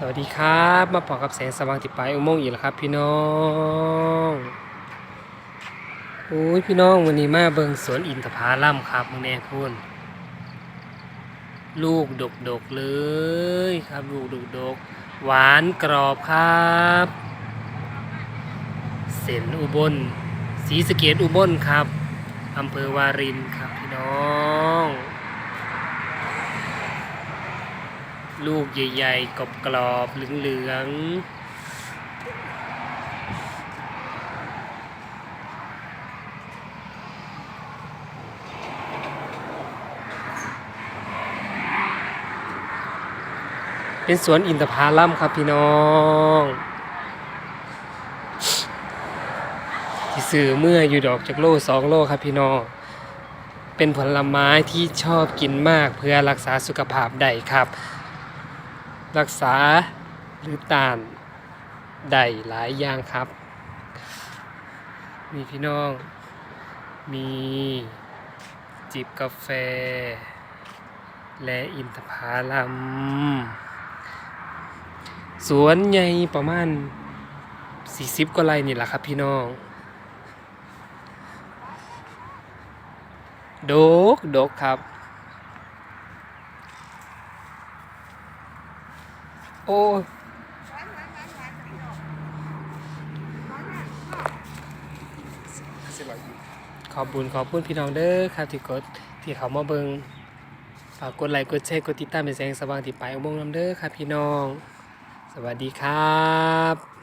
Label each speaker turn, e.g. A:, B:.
A: สวัสดีครับ มาพบกับแสงสว่างติดปลายอุโมงค์อีกแล้วครับ พี่น้องโอ้ยพี่น้องวันนี้มาเบิงสวนอินทผลัมครับมึงแน่คุณลูกดกดกเลยครับ ลูกดกดกหวานกรอบครับเส้นอุบลศรีสะเกดอุบลครับอำเภอวารินครับพี่น้อง ลูกใหญ่ๆกรอบกรอบๆเหลืองๆเป็นสวนอินทผลัมครับพี่น้องที่ซื้อเมื่ออยู่ดอกจากโลสองโลครับพี่น้องเป็นผลไม้ที่ชอบกินมากเพื่อรักษาสุขภาพได้ครับ รักษาหรือต้านได้หลายอย่างครับมีพี่น้อง มีจิบกาแฟ และอินทผลัม สวนใหญ่ประมาณ 40กว่าไร่นี่แหละครับพี่น้อง โดกดกครับ โอ้ขอบคุญขอบคุณพี่น้องเด้อครับที่กดที่เขามาเบิงฝากกดไลค์กดแชร์กดติดตามเป็นแสงสว่างที่ปลายอุโมงค์น้ำเด้อครับพี่น้อง สวัสดีครับ